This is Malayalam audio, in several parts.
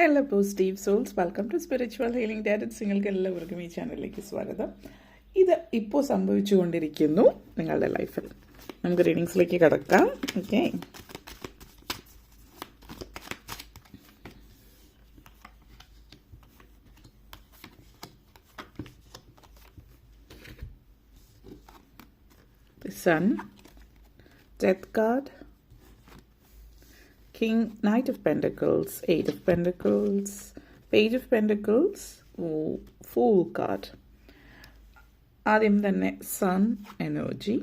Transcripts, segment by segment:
Hello positive souls welcome to spiritual healing directs നിങ്ങൾക്ക് എല്ലാവർക്കും ഈ ചാനലിലേക്ക് സ്വാഗതം. ഇത് ഇപ്പോൾ സംഭവിച്ചുകൊണ്ടിരിക്കുന്നു നിങ്ങളുടെ ലൈഫിൽ നമുക്ക് റീഡിങ്സിലേക്ക് കിടക്കാം. Okay sun death card King, Knight of Pentacles, Eight of Pentacles, Page of Pentacles, Fool card. ആദ്യം തന്നെ സൺ എനർജി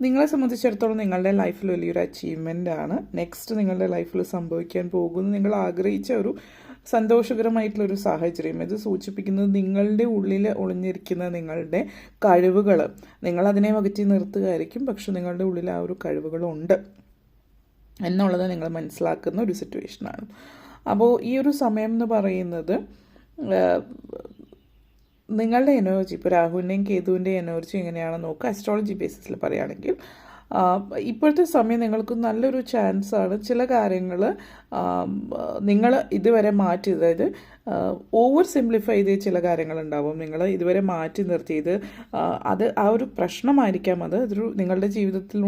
നിങ്ങളെ സംബന്ധിച്ചിടത്തോളം നിങ്ങളുടെ ലൈഫിൽ വലിയൊരു അച്ചീവ്മെന്റ് ആണ്. നെക്സ്റ്റ് നിങ്ങളുടെ ലൈഫിൽ സംഭവിക്കാൻ പോകുന്നു നിങ്ങൾ ആഗ്രഹിച്ച ഒരു സന്തോഷകരമായിട്ടുള്ളൊരു സാഹചര്യം. ഇത് സൂചിപ്പിക്കുന്നത് നിങ്ങളുടെ ഉള്ളിൽ ഒളിഞ്ഞിരിക്കുന്ന നിങ്ങളുടെ കഴിവുകൾ നിങ്ങളതിനെ വകറ്റി നിർത്തുകയായിരിക്കും. പക്ഷെ നിങ്ങളുടെ ഉള്ളിൽ ആ ഒരു കഴിവുകളുണ്ട്. എന്നുള്ളത് നിങ്ങൾ മനസ്സിലാക്കുന്ന ഒരു സിറ്റുവേഷനാണ് അപ്പോൾ ഈ ഒരു സമയം എന്ന് പറയുന്നത് നിങ്ങളുടെ എനർജി ഇപ്പോൾ രാഹുവിന്റെയും കേതുവിന്റെയും എനർജി എങ്ങനെയാണെന്ന് നോക്കുക. അസ്ട്രോളജി ബേസിസിൽ പറയുകയാണെങ്കിൽ ഇപ്പോഴത്തെ സമയം നിങ്ങൾക്ക് നല്ലൊരു ചാൻസ് ആണ് ചില കാര്യങ്ങൾ നിങ്ങൾ ഇതുവരെ മാറ്റി അതായത് ഓവർ സിംപ്ലിഫൈ ചെയ്ത ചില കാര്യങ്ങളുണ്ടാവും നിങ്ങൾ ഇതുവരെ മാറ്റി നിർത്തിയത് അത് ആ ഒരു പ്രശ്നമായിരിക്കാം. അത് അതൊരു നിങ്ങളുടെ ജീവിതത്തിൽ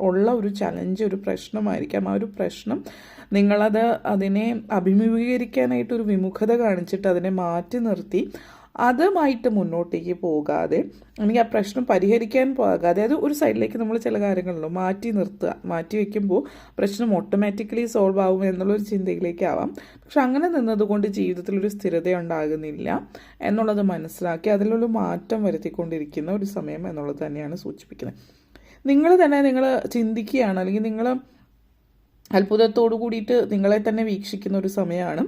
ഉള്ള ഒരു ചലഞ്ച് ഒരു പ്രശ്നമായിരിക്കാം. ആ ഒരു പ്രശ്നം നിങ്ങളത് അതിനെ അഭിമുഖീകരിക്കാനായിട്ട് ഒരു വിമുഖത കാണിച്ചിട്ട് അതിനെ മാറ്റി നിർത്തി അതുമായിട്ട് മുന്നോട്ടേക്ക് പോകാതെ അല്ലെങ്കിൽ ആ പ്രശ്നം പരിഹരിക്കാൻ പോകാതെ അത് ഒരു സൈഡിലേക്ക് നമ്മൾ ചില കാര്യങ്ങളുണ്ടോ മാറ്റി നിർത്തുക മാറ്റി വെക്കുമ്പോൾ പ്രശ്നം ഓട്ടോമാറ്റിക്കലി സോൾവ് ആവും എന്നുള്ളൊരു ചിന്തയിലേക്കാവാം പക്ഷെ അങ്ങനെ നിന്നതുകൊണ്ട് ജീവിതത്തിൽ ഒരു സ്ഥിരത ഉണ്ടാകുന്നില്ല എന്നുള്ളത് മനസ്സിലാക്കി അതിലൊരു മാറ്റം വരുത്തിക്കൊണ്ടിരിക്കുന്ന ഒരു സമയം എന്നുള്ളത് തന്നെയാണ് സൂചിപ്പിക്കുന്നത്. നിങ്ങൾ തന്നെ നിങ്ങൾ ചിന്തിക്കുകയാണ് അല്ലെങ്കിൽ നിങ്ങൾ അത്ഭുതത്തോടു കൂടിയിട്ട് നിങ്ങളെ തന്നെ വീക്ഷിക്കുന്ന ഒരു സമയമാണ്.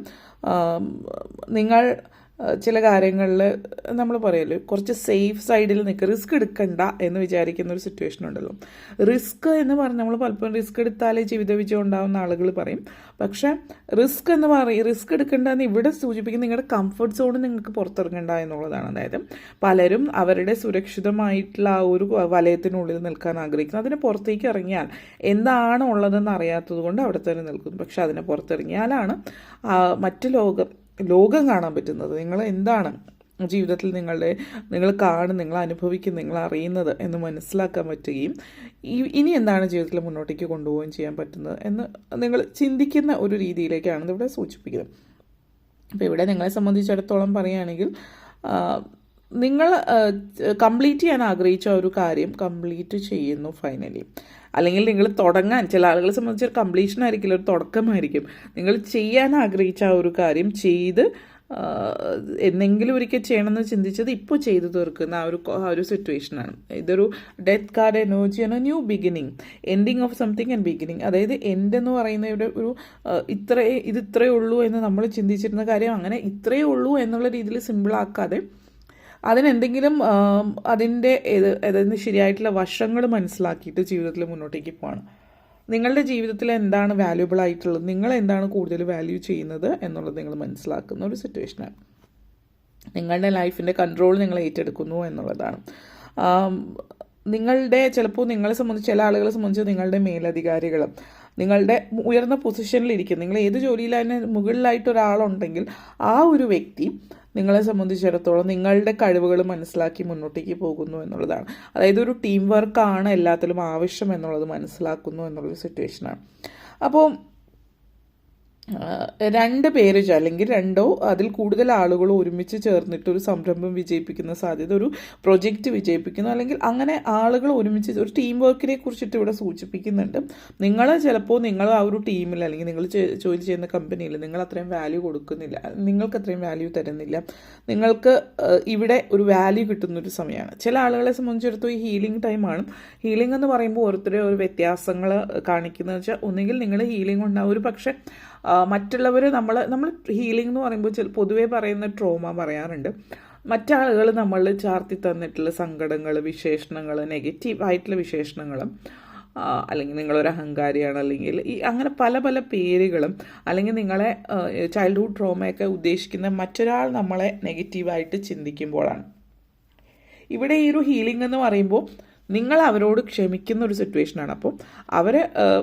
നിങ്ങൾ ചില കാര്യങ്ങളിൽ നമ്മൾ പറയല്ലോ കുറച്ച് സേഫ് സൈഡിൽ നിൽക്കുക റിസ്ക് എടുക്കണ്ട എന്ന് വിചാരിക്കുന്ന ഒരു സിറ്റുവേഷൻ ഉണ്ടല്ലോ. റിസ്ക് എന്ന് പറഞ്ഞ് നമ്മൾ പലപ്പോഴും റിസ്ക് എടുത്താലേ ജീവിത വിജയം ഉണ്ടാവുന്ന ആളുകൾ പറയും. പക്ഷേ റിസ്ക് എന്ന് പറയും റിസ്ക് എടുക്കേണ്ട എന്ന് ഇവിടെ സൂചിപ്പിക്കുന്ന നിങ്ങളുടെ കംഫർട്ട് സോണിൽ നിങ്ങൾക്ക് പുറത്തിറങ്ങണ്ട എന്നുള്ളതാണ്. അതായത് പലരും അവരുടെ സുരക്ഷിതമായിട്ടുള്ള ആ ഒരു വലയത്തിനുള്ളിൽ നിൽക്കാൻ ആഗ്രഹിക്കുന്നു. അതിന് പുറത്തേക്ക് ഇറങ്ങിയാൽ എന്താണ് ഉള്ളതെന്ന് അറിയാത്തത് കൊണ്ട് അവിടെ തന്നെ നിൽക്കുന്നു. പക്ഷെ അതിനെ പുറത്തിറങ്ങിയാലാണ് മറ്റു ലോകം ലോകം കാണാൻ പറ്റുന്നത്. നിങ്ങൾ എന്താണ് ജീവിതത്തിൽ നിങ്ങളുടെ നിങ്ങൾ കാണും നിങ്ങൾ അനുഭവിക്കും നിങ്ങൾ അറിയുന്നത് എന്ന് മനസ്സിലാക്കാൻ പറ്റുകയും ഇനി എന്താണ് ജീവിതത്തിൽ മുന്നോട്ടേക്ക് കൊണ്ടുപോവുകയും ചെയ്യാൻ പറ്റുന്നത് എന്ന് നിങ്ങൾ ചിന്തിക്കുന്ന ഒരു രീതിയിലേക്കാണ് ഇവിടെ സൂചിപ്പിക്കുന്നത്. അപ്പോൾ ഇവിടെ നിങ്ങളെ സംബന്ധിച്ചിടത്തോളം പറയുകയാണെങ്കിൽ നിങ്ങൾ കംപ്ലീറ്റ് ചെയ്യാൻ ആഗ്രഹിച്ച ഒരു കാര്യം കംപ്ലീറ്റ് ചെയ്യുന്നു ഫൈനലി അല്ലെങ്കിൽ നിങ്ങൾ തുടങ്ങാൻ ചില ആളുകളെ സംബന്ധിച്ച് കംപ്ലീഷൻ ആയിരിക്കില്ല ഒരു തുടക്കമായിരിക്കും. നിങ്ങൾ ചെയ്യാൻ ആഗ്രഹിച്ച ആ ഒരു കാര്യം ചെയ്ത് എന്തെങ്കിലും ഒരിക്കൽ ചെയ്യണമെന്ന് ചിന്തിച്ചത് ഇപ്പോൾ ചെയ്തു തീർക്കുന്ന ആ ഒരു ആ ഒരു സിറ്റുവേഷനാണ് ഇതൊരു ഡെത്ത് കാർഡ് എനർജിയാണ് new beginning ending of something and beginning അതായത് എൻഡ് എന്ന് പറയുന്ന ഇവിടെ ഒരു ഇത്രേ ഇത് ഇത്രയേ ഉള്ളൂ എന്ന് നമ്മൾ ചിന്തിച്ചിരുന്ന കാര്യം അങ്ങനെ ഇത്രയേ ഉള്ളൂ എന്നുള്ള രീതിയിൽ സിമ്പിളാക്കാതെ അതിനെന്തെങ്കിലും അതിന്റെ ഏത് അതായത് ശരിയായിട്ടുള്ള വശങ്ങൾ മനസ്സിലാക്കിയിട്ട് ജീവിതത്തിൽ മുന്നോട്ടേക്ക് പോകണം നിങ്ങളുടെ ജീവിതത്തിൽ എന്താണ് വാല്യുബിൾ ആയിട്ടുള്ളത്? നിങ്ങൾ എന്താണ് കൂടുതൽ വാല്യൂ ചെയ്യുന്നത് എന്നുള്ളത് നിങ്ങൾ മനസ്സിലാക്കുന്ന ഒരു സിറ്റുവേഷനാണ് നിങ്ങളുടെ ലൈഫിന്റെ കൺട്രോൾ നിങ്ങൾ ഏറ്റെടുക്കുന്നു എന്നുള്ളതാണ്. നിങ്ങളുടെ ചിലപ്പോൾ നിങ്ങളെ സംബന്ധിച്ച് ചില ആളുകളെ സംബന്ധിച്ച് നിങ്ങളുടെ മേലധികാരികളും നിങ്ങളുടെ ഉയർന്ന പൊസിഷനിലിരിക്കും നിങ്ങൾ ഏത് ജോലിയിലായാലും മുകളിലായിട്ട് ഒരാളുണ്ടെങ്കിൽ ആ ഒരു വ്യക്തി നിങ്ങളെ സംബന്ധിച്ചിടത്തോളം നിങ്ങളുടെ കഴിവുകൾ മനസ്സിലാക്കി മുന്നോട്ടേക്ക് പോകുന്നു എന്നുള്ളതാണ്. അതായത് ഒരു ടീം വർക്കാണ് എല്ലാത്തിലും ആവശ്യം എന്നുള്ളത് മനസ്സിലാക്കുന്നു എന്നുള്ളൊരു സിറ്റുവേഷനാണ് അപ്പോൾ രണ്ട് പേര് അല്ലെങ്കിൽ രണ്ടോ അതിൽ കൂടുതൽ ആളുകൾ ഒരുമിച്ച് ചേർന്നിട്ട് ഒരു സംരംഭം വിജയിപ്പിക്കുന്ന സാധ്യത ഒരു പ്രൊജക്റ്റ് വിജയിപ്പിക്കുന്നു. അല്ലെങ്കിൽ അങ്ങനെ ആളുകൾ ഒരുമിച്ച് ഒരു ടീം വർക്കിനെ കുറിച്ചിട്ട് ഇവിടെ സൂചിപ്പിക്കുന്നുണ്ട്. നിങ്ങൾ ചിലപ്പോൾ നിങ്ങൾ ആ ഒരു ടീമിൽ അല്ലെങ്കിൽ നിങ്ങൾ ജോലി ചെയ്യുന്ന കമ്പനിയിൽ നിങ്ങൾ അത്രയും വാല്യൂ കൊടുക്കുന്നില്ല. നിങ്ങൾക്ക് അത്രയും വാല്യൂ തരുന്നില്ല. നിങ്ങൾക്ക് ഇവിടെ ഒരു വാല്യൂ കിട്ടുന്ന ഒരു സമയമാണ്. ചില ആളുകളെ സംബന്ധിച്ചിടത്തോളം ഈ ഹീലിംഗ് ടൈമാണ് ഹീലിംഗ് എന്ന് പറയുമ്പോൾ ഓരോരുത്തരെ ഒരു വ്യത്യാസങ്ങൾ കാണിക്കുന്നത് വെച്ചാൽ ഒന്നുകിൽ നിങ്ങൾ ഹീലിംഗ് ഉണ്ടാവും. ഒരു പക്ഷേ മറ്റുള്ളവർ നമ്മൾ നമ്മൾ ഹീലിംഗ് എന്ന് പറയുമ്പോൾ ചില പൊതുവേ പറയുന്ന ട്രോമ പറയാറുണ്ട്. മറ്റാളുകൾ നമ്മൾ ചാർത്തി തന്നിട്ടുള്ള സങ്കടങ്ങൾ വിശേഷണങ്ങൾ നെഗറ്റീവ് ആയിട്ടുള്ള വിശേഷണങ്ങളും അല്ലെങ്കിൽ നിങ്ങളൊരു അഹങ്കാരിയാണ് അല്ലെങ്കിൽ ഈ അങ്ങനെ പല പല പേരുകളും അല്ലെങ്കിൽ നിങ്ങളെ ചൈൽഡ്ഹുഡ് ട്രോമയൊക്കെ ഉദ്ദേശിക്കുന്ന മറ്റൊരാൾ നമ്മളെ നെഗറ്റീവായിട്ട് ചിന്തിക്കുമ്പോഴാണ്. ഇവിടെ ഈ ഒരു ഹീലിംഗ് എന്ന് പറയുമ്പോൾ നിങ്ങൾ അവരോട് ക്ഷമിക്കുന്ന ഒരു സിറ്റുവേഷനാണ് അപ്പോൾ അവർ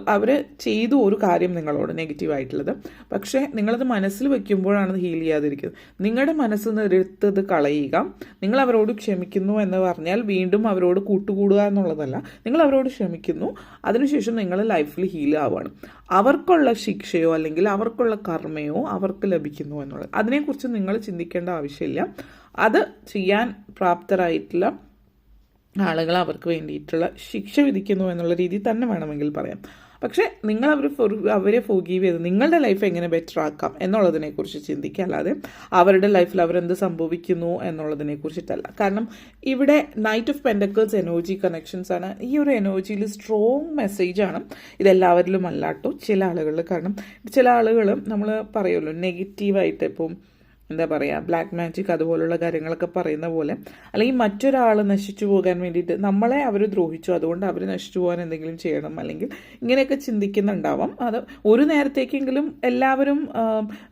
അവർ ചെയ്തു ഒരു കാര്യം നിങ്ങളോട് നെഗറ്റീവായിട്ടുള്ളത് പക്ഷേ നിങ്ങളത് മനസ്സിൽ വെക്കുമ്പോഴാണ് അത് ഹീൽ ചെയ്യാതിരിക്കുന്നത്. നിങ്ങളുടെ മനസ്സിൽ നിന്ന് എടുത്തത് കളയുക. നിങ്ങൾ അവരോട് ക്ഷമിക്കുന്നു എന്ന് പറഞ്ഞാൽ വീണ്ടും അവരോട് കൂട്ടുകൂടുക എന്നുള്ളതല്ല. നിങ്ങൾ അവരോട് ക്ഷമിക്കുന്നു. അതിനുശേഷം നിങ്ങൾ ലൈഫിൽ ഹീൽ ആവുകയാണ്. അവർക്കുള്ള ശിക്ഷയോ അല്ലെങ്കിൽ അവർക്കുള്ള കർമ്മയോ അവർക്ക് ലഭിക്കുന്നു എന്നുള്ളത്. അതിനെക്കുറിച്ച് നിങ്ങൾ ചിന്തിക്കേണ്ട ആവശ്യമില്ല. അത് ചെയ്യാൻ പ്രാപ്തരായിട്ടുള്ള ആളുകൾ അവർക്ക് വേണ്ടിയിട്ടുള്ള ശിക്ഷ വിധിക്കുന്നു എന്നുള്ള രീതി തന്നെ വേണമെങ്കിൽ പറയാം. പക്ഷേ നിങ്ങൾ അവർ അവരെ ഫോഗീവ് ചെയ്ത് നിങ്ങളുടെ ലൈഫ് എങ്ങനെ ബെറ്റർ ആക്കാം എന്നുള്ളതിനെക്കുറിച്ച് ചിന്തിക്കുക. അല്ലാതെ അവരുടെ ലൈഫിൽ അവരെന്ത് സംഭവിക്കുന്നു എന്നുള്ളതിനെ കുറിച്ചിട്ടല്ല കാരണം ഇവിടെ knight of pentacles energy connections ആണ്. ഈ ഒരു എനർജിയിൽ സ്ട്രോങ് മെസ്സേജാണ് ഇതെല്ലാവരിലും അല്ലാട്ടോ. ചില ആളുകളിൽ കാരണം ചില ആളുകൾ നമ്മൾ പറയുമല്ലോ നെഗറ്റീവായിട്ട് ഇപ്പം എന്താ പറയുക ബ്ലാക്ക് മാജിക് അതുപോലുള്ള കാര്യങ്ങളൊക്കെ പറയുന്ന പോലെ അല്ലെങ്കിൽ മറ്റൊരാൾ നശിച്ചു പോകാൻ വേണ്ടിയിട്ട് നമ്മളെ അവർ ദ്രോഹിച്ചു അതുകൊണ്ട് അവർ നശിച്ചു പോകാൻ എന്തെങ്കിലും ചെയ്യണം അല്ലെങ്കിൽ ഇങ്ങനെയൊക്കെ ചിന്തിക്കുന്നുണ്ടാവാം. അത് ഒരു നേരത്തേക്കെങ്കിലും എല്ലാവരും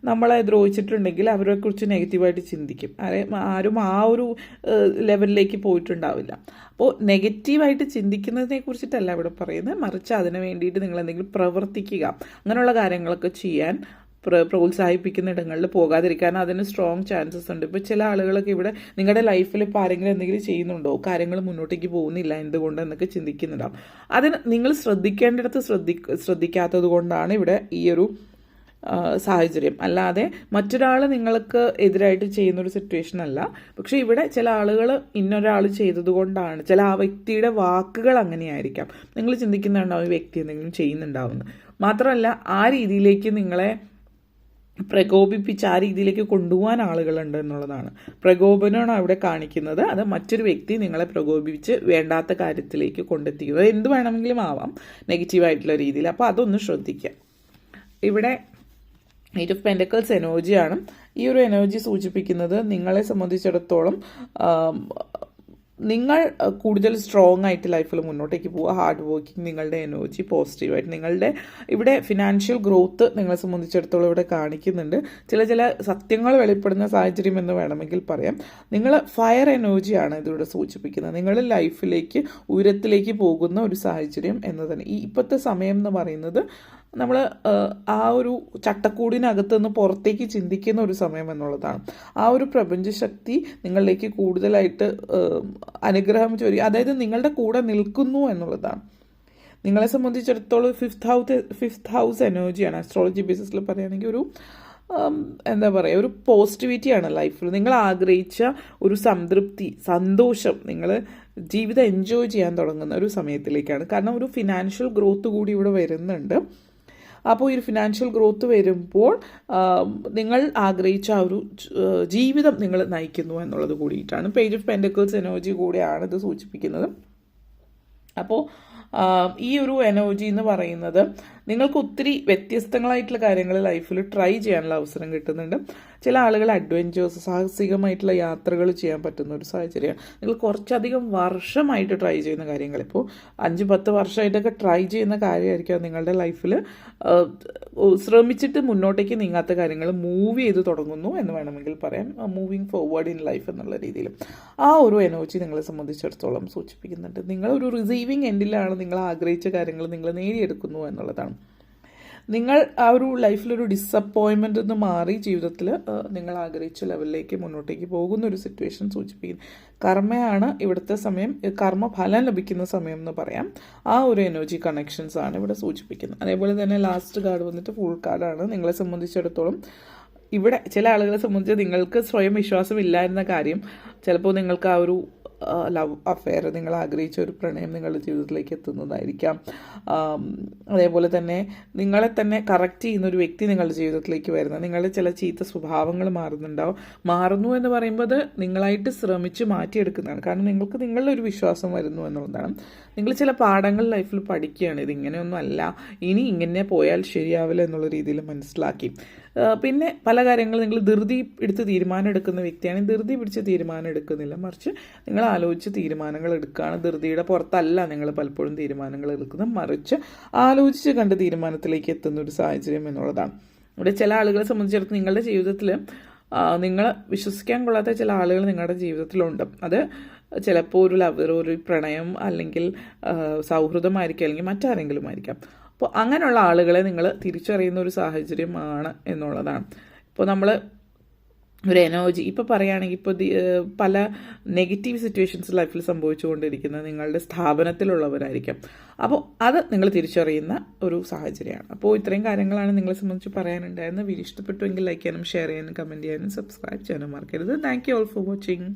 നമ്മളെ ദ്രോഹിച്ചിട്ടുണ്ടെങ്കിൽ അവരെക്കുറിച്ച് നെഗറ്റീവായിട്ട് ചിന്തിക്കും. ആരെ- ആ ഒരു ലെവലിലേക്ക് പോയിട്ടുണ്ടാവില്ല. അപ്പോൾ നെഗറ്റീവായിട്ട് ചിന്തിക്കുന്നതിനെ കുറിച്ചിട്ടല്ല ഇവിടെ പറയുന്നത്. മറിച്ച് അതിന് വേണ്ടിയിട്ട് നിങ്ങൾ എന്തെങ്കിലും പ്രവർത്തിക്കുക അങ്ങനെയുള്ള കാര്യങ്ങളൊക്കെ ചെയ്യാൻ പ്രോത്സാഹിപ്പിക്കുന്ന ഇടങ്ങളിൽ പോകാതിരിക്കാൻ അതിന് സ്ട്രോങ് ചാൻസസ് ഉണ്ട്. ഇപ്പോൾ ചില ആളുകളൊക്കെ ഇവിടെ നിങ്ങളുടെ ലൈഫിൽ ഇപ്പോൾ ആരെങ്കിലും എന്തെങ്കിലും ചെയ്യുന്നുണ്ടോ? കാര്യങ്ങൾ മുന്നോട്ടേക്ക് പോകുന്നില്ല എന്തുകൊണ്ട് എന്നൊക്കെ ചിന്തിക്കുന്നുണ്ടാവും. അതിന് നിങ്ങൾ ശ്രദ്ധിക്കേണ്ടിടത്ത് ശ്രദ്ധി ശ്രദ്ധിക്കാത്തത് കൊണ്ടാണ് ഇവിടെ ഈ ഒരു സാഹചര്യം. അല്ലാതെ മറ്റൊരാൾ നിങ്ങൾക്ക് എതിരായിട്ട് ചെയ്യുന്നൊരു സിറ്റുവേഷൻ അല്ല. പക്ഷെ ഇവിടെ ചില ആളുകൾ ഇന്നൊരാൾ ചെയ്തതുകൊണ്ടാണ് ചില ആ വ്യക്തിയുടെ വാക്കുകൾ അങ്ങനെയായിരിക്കാം. നിങ്ങൾ ചിന്തിക്കുന്നുണ്ടാവും ഈ വ്യക്തി എന്തെങ്കിലും ചെയ്യുന്നുണ്ടാവുമെന്ന് മാത്രമല്ല ആ രീതിയിലേക്ക് നിങ്ങളെ പ്രകോപിപ്പിച്ച് ആ രീതിയിലേക്ക് കൊണ്ടുപോകാൻ ആളുകളുണ്ട് എന്നുള്ളതാണ്. പ്രകോപനമാണ് അവിടെ കാണിക്കുന്നത്. അത് മറ്റൊരു വ്യക്തി നിങ്ങളെ പ്രകോപിപ്പിച്ച് വേണ്ടാത്ത കാര്യത്തിലേക്ക് കൊണ്ടെത്തിക്കുന്നത്. എന്ത് വേണമെങ്കിലും ആവാം. നെഗറ്റീവായിട്ടുള്ള രീതിയിൽ. അപ്പോൾ അതൊന്ന് ശ്രദ്ധിക്കുക. ഇവിടെ എയ്റ്റ് ഓഫ് പെൻഡക്കിൾസ് എനർജിയാണ് ഈ ഒരു എനർജി സൂചിപ്പിക്കുന്നത് നിങ്ങളെ സംബന്ധിച്ചിടത്തോളം നിങ്ങൾ കൂടുതൽ സ്ട്രോങ് ആയിട്ട് ലൈഫിൽ മുന്നോട്ടേക്ക് പോവുക. ഹാർഡ് വർക്കിംഗ് നിങ്ങളുടെ എനർജി പോസിറ്റീവായിട്ട് നിങ്ങളുടെ ഇവിടെ ഫിനാൻഷ്യൽ ഗ്രോത്ത് നിങ്ങളെ സംബന്ധിച്ചിടത്തോളം ഇവിടെ കാണിക്കുന്നുണ്ട്. ചില ചില സത്യങ്ങൾ വെളിപ്പെടുന്ന സാഹചര്യം എന്ന് വേണമെങ്കിൽ പറയാം. നിങ്ങൾ ഫയർ എനർജിയാണ് ഇതിവിടെ സൂചിപ്പിക്കുന്നത്. നിങ്ങൾ ലൈഫിലേക്ക് ഉയരത്തിലേക്ക് പോകുന്ന ഒരു സാഹചര്യം എന്ന് തന്നെ. ഈ ഇപ്പോഴത്തെ സമയം എന്ന് പറയുന്നത് നമ്മൾ ആ ഒരു ചട്ടക്കൂടിനകത്ത് നിന്ന് പുറത്തേക്ക് ചിന്തിക്കുന്ന ഒരു സമയം എന്നുള്ളതാണ്. ആ ഒരു പ്രപഞ്ചശക്തി നിങ്ങളിലേക്ക് കൂടുതലായിട്ട് അനുഗ്രഹം ചൊരി അതായത് നിങ്ങളുടെ കൂടെ നിൽക്കുന്നു എന്നുള്ളതാണ്. നിങ്ങളെ സംബന്ധിച്ചിടത്തോളം ഫിഫ്ത്ത് ഹൗസ് ഫിഫ്ത്ത് ഹൗസ് എനർജിയാണ്. അസ്ട്രോളജി ബേസിസിൽ പറയുകയാണെങ്കിൽ ഒരു എന്താ പറയുക ഒരു പോസിറ്റിവിറ്റിയാണ് ലൈഫിൽ നിങ്ങൾ ആഗ്രഹിച്ച ഒരു സംതൃപ്തി സന്തോഷം നിങ്ങൾ ജീവിതം എൻജോയ് ചെയ്യാൻ തുടങ്ങുന്ന ഒരു സമയത്തിലേക്കാണ്. കാരണം ഒരു ഫിനാൻഷ്യൽ ഗ്രോത്ത് കൂടി ഇവിടെ വരുന്നുണ്ട്. അപ്പോൾ ഈ ഒരു ഫിനാൻഷ്യൽ ഗ്രോത്ത് വരുമ്പോൾ നിങ്ങൾ ആഗ്രഹിച്ച ആ ഒരു ജീവിതം നിങ്ങൾ നയിക്കുന്നു എന്നുള്ളത് കൂടിയിട്ടാണ്. പേജ് ഓഫ് പെൻഡക്കിൾസ് എനർജി കൂടെയാണ് ഇത് സൂചിപ്പിക്കുന്നത്. അപ്പോൾ ഈ ഒരു എനർജി എന്ന് പറയുന്നത് നിങ്ങൾക്ക് ഒത്തിരി വ്യത്യസ്തങ്ങളായിട്ടുള്ള കാര്യങ്ങൾ ലൈഫിൽ ട്രൈ ചെയ്യാനുള്ള അവസരം കിട്ടുന്നുണ്ട്. ചില ആളുകൾ അഡ്വഞ്ചേഴ്സ് സാഹസികമായിട്ടുള്ള യാത്രകൾ ചെയ്യാൻ പറ്റുന്ന ഒരു സാഹചര്യമാണ്. നിങ്ങൾ കുറച്ചധികം വർഷമായിട്ട് ട്രൈ ചെയ്യുന്ന കാര്യങ്ങൾ. ഇപ്പോൾ അഞ്ച് പത്ത് വർഷമായിട്ടൊക്കെ ട്രൈ ചെയ്യുന്ന കാര്യമായിരിക്കും നിങ്ങളുടെ ലൈഫിൽ ശ്രമിച്ചിട്ട് മുന്നോട്ടേക്ക് നീങ്ങാത്ത കാര്യങ്ങൾ മൂവ് ചെയ്ത് തുടങ്ങുന്നു എന്ന് വേണമെങ്കിൽ പറയാം. മൂവിങ് ഫോർവേഡ് ഇൻ ലൈഫ് എന്നുള്ള രീതിയിൽ. ആ ഒരു എനർജി നിങ്ങളെ സംബന്ധിച്ചിടത്തോളം സൂചിപ്പിക്കുന്നുണ്ട്. നിങ്ങളൊരു റിസീവിങ് എൻഡിലാണ് നിങ്ങൾ ആഗ്രഹിച്ച കാര്യങ്ങൾ നിങ്ങൾ നേടിയെടുക്കുന്നു എന്നുള്ളതാണ്. നിങ്ങൾ ആ ഒരു ലൈഫിലൊരു ഡിസപ്പോയിൻമെന്റ് എന്ന് മാറി ജീവിതത്തിൽ നിങ്ങൾ ആഗ്രഹിച്ച ലെവലിലേക്ക് മുന്നോട്ടേക്ക് പോകുന്ന ഒരു സിറ്റുവേഷൻ സൂചിപ്പിക്കുന്നു. കർമ്മയാണ് ഇവിടുത്തെ സമയം കർമ്മ ഫലം ലഭിക്കുന്ന സമയം എന്ന് പറയാം. ആ ഒരു എനർജി കണക്ഷൻസ് ആണ് ഇവിടെ സൂചിപ്പിക്കുന്നത്. അതേപോലെ തന്നെ ലാസ്റ്റ് കാർഡ് വന്നിട്ട് ഫുൾ കാർഡാണ് നിങ്ങളെ സംബന്ധിച്ചിടത്തോളം ഇവിടെ ചില ആളുകളെ സംബന്ധിച്ച് നിങ്ങൾക്ക് സ്വയം വിശ്വാസം ഇല്ലായിരുന്ന കാര്യം ചിലപ്പോൾ നിങ്ങൾക്ക് ആ ഒരു ലവ് അഫെയർ നിങ്ങൾ ആഗ്രഹിച്ച ഒരു പ്രണയം നിങ്ങളുടെ ജീവിതത്തിലേക്ക് എത്തുന്നതായിരിക്കാം. അതേപോലെ തന്നെ നിങ്ങളെ തന്നെ കറക്റ്റ് ചെയ്യുന്ന ഒരു വ്യക്തി നിങ്ങളുടെ ജീവിതത്തിലേക്ക് വരുന്നത് നിങ്ങളുടെ ചില ചീത്ത സ്വഭാവങ്ങൾ മാറുന്നുണ്ടാവും. മാറുന്നു എന്ന് പറയുമ്പോൾ നിങ്ങളായിട്ട് ശ്രമിച്ച് മാറ്റിയെടുക്കുന്നതാണ്. കാരണം നിങ്ങൾക്ക് നിങ്ങളുടെ ഒരു വിശ്വാസം വരുന്നു എന്നുള്ളതാണ്. നിങ്ങൾ ചില പാഠങ്ങൾ ലൈഫിൽ പഠിക്കുകയാണ്. ഇത് ഇങ്ങനെയൊന്നും അല്ല ഇനി ഇങ്ങനെ പോയാൽ ശരിയാവില്ല എന്നുള്ള രീതിയിൽ മനസ്സിലാക്കി. പിന്നെ പല കാര്യങ്ങളും നിങ്ങൾ ധൃതി എടുത്ത് തീരുമാനം എടുക്കുന്ന വ്യക്തിയാണ്. ധൃതി പിടിച്ച് തീരുമാനം എടുക്കുന്നില്ല. മറിച്ച് നിങ്ങൾ ആലോചിച്ച് തീരുമാനങ്ങൾ എടുക്കുകയാണ്. ധൃതിയുടെ പുറത്തല്ല നിങ്ങൾ പലപ്പോഴും തീരുമാനങ്ങൾ എടുക്കുന്നത്. മറിച്ച് ആലോചിച്ച് കണ്ട് തീരുമാനത്തിലേക്ക് എത്തുന്ന ഒരു സാഹചര്യം എന്നുള്ളതാണ്. ഇവിടെ ചില ആളുകളെ സംബന്ധിച്ചിടത്തോളം നിങ്ങളുടെ ജീവിതത്തിൽ നിങ്ങൾ വിശ്വസിക്കാൻ കൊള്ളാത്ത ചില ആളുകൾ നിങ്ങളുടെ ജീവിതത്തിലുണ്ട്. അത് ചിലപ്പോൾ ഒരു ലവർ ഒരു പ്രണയം അല്ലെങ്കിൽ സൗഹൃദമായിരിക്കും അല്ലെങ്കിൽ മറ്റാരെങ്കിലും ആയിരിക്കാം. അപ്പോൾ അങ്ങനെയുള്ള ആളുകളെ നിങ്ങൾ തിരിച്ചറിയുന്ന ഒരു സാഹചര്യമാണ് എന്നുള്ളതാണ്. ഇപ്പോൾ നമ്മൾ ഒരു എനർജി ഇപ്പോൾ പറയുകയാണെങ്കിൽ ഇപ്പോൾ പല നെഗറ്റീവ് സിറ്റുവേഷൻസ് ലൈഫിൽ സംഭവിച്ചുകൊണ്ടിരിക്കുന്നത് നിങ്ങളുടെ സ്ഥാപനത്തിലുള്ളവരായിരിക്കും. അപ്പോൾ അത് നിങ്ങൾ തിരിച്ചറിയുന്ന ഒരു സാഹചര്യമാണ്. അപ്പോൾ ഇത്രയും കാര്യങ്ങളാണ് നിങ്ങളെ സംബന്ധിച്ച് പറയാനുണ്ടായിരുന്നത്. വീഡിയോ ഇഷ്ടപ്പെട്ടുവെങ്കിൽ ലൈക്ക് ചെയ്യാനും ഷെയർ ചെയ്യാനും കമന്റ് ചെയ്യാനും സബ്സ്ക്രൈബ് ചെയ്യാനും മറക്കരുത്. Thank you all for watching